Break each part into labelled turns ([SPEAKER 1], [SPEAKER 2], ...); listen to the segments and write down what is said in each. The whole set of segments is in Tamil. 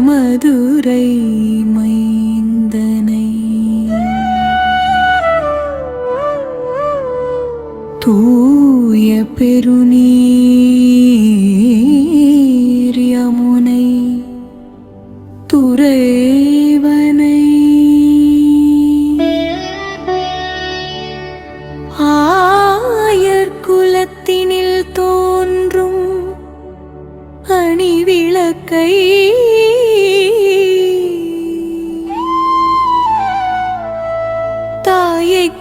[SPEAKER 1] மதுரை மைந்தனை. தூய பெருநீர் யமுனை துறைவனை. ஆயர் குலத்தினில் தோன்றும் அணிவிளக்கை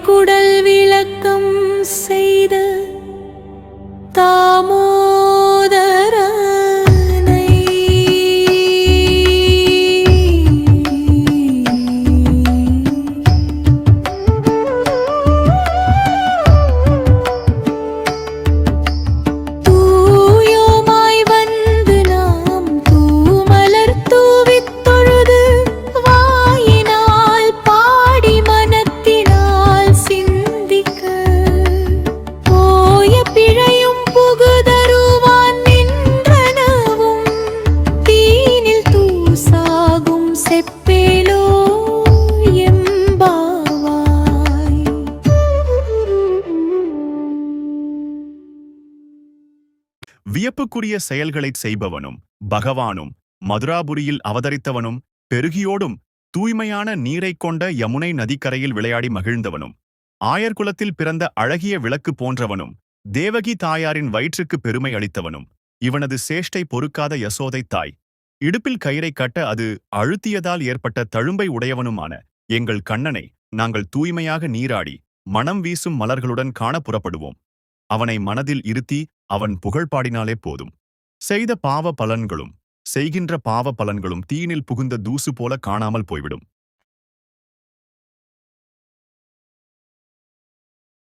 [SPEAKER 1] குடல் விளக்கம் செய்த
[SPEAKER 2] வியப்புக்குரிய செயல்களைச் செய்பவனும் பகவானும் மதுராபுரியில் அவதரித்தவனும் பெருகியோடும் தூய்மையான நீரைக் கொண்ட யமுனை நதிக்கரையில் விளையாடி மகிழ்ந்தவனும் ஆயர்குலத்தில் பிறந்த அழகிய விளக்கு போன்றவனும் தேவகி தாயாரின் வயிற்றுக்கு பெருமை அளித்தவனும் இவனது சேஷ்டை பொறுக்காத யசோதை தாய். இடுப்பில் கயிறை கட்ட அது அழுத்தியதால் ஏற்பட்ட தழும்பை உடையவனுமான எங்கள் கண்ணனை நாங்கள் தூய்மையாக நீராடி மணம் வீசும் மலர்களுடன் காண புறப்படுவோம். அவனை மனதில் இருத்தி அவன் புகழ் பாடினாலே போதும். செய்த பாவ பலன்களும் செய்கின்ற பாவ பலன்களும் தீனில் புகுந்த தூசு போல காணாமல் போய்விடும்.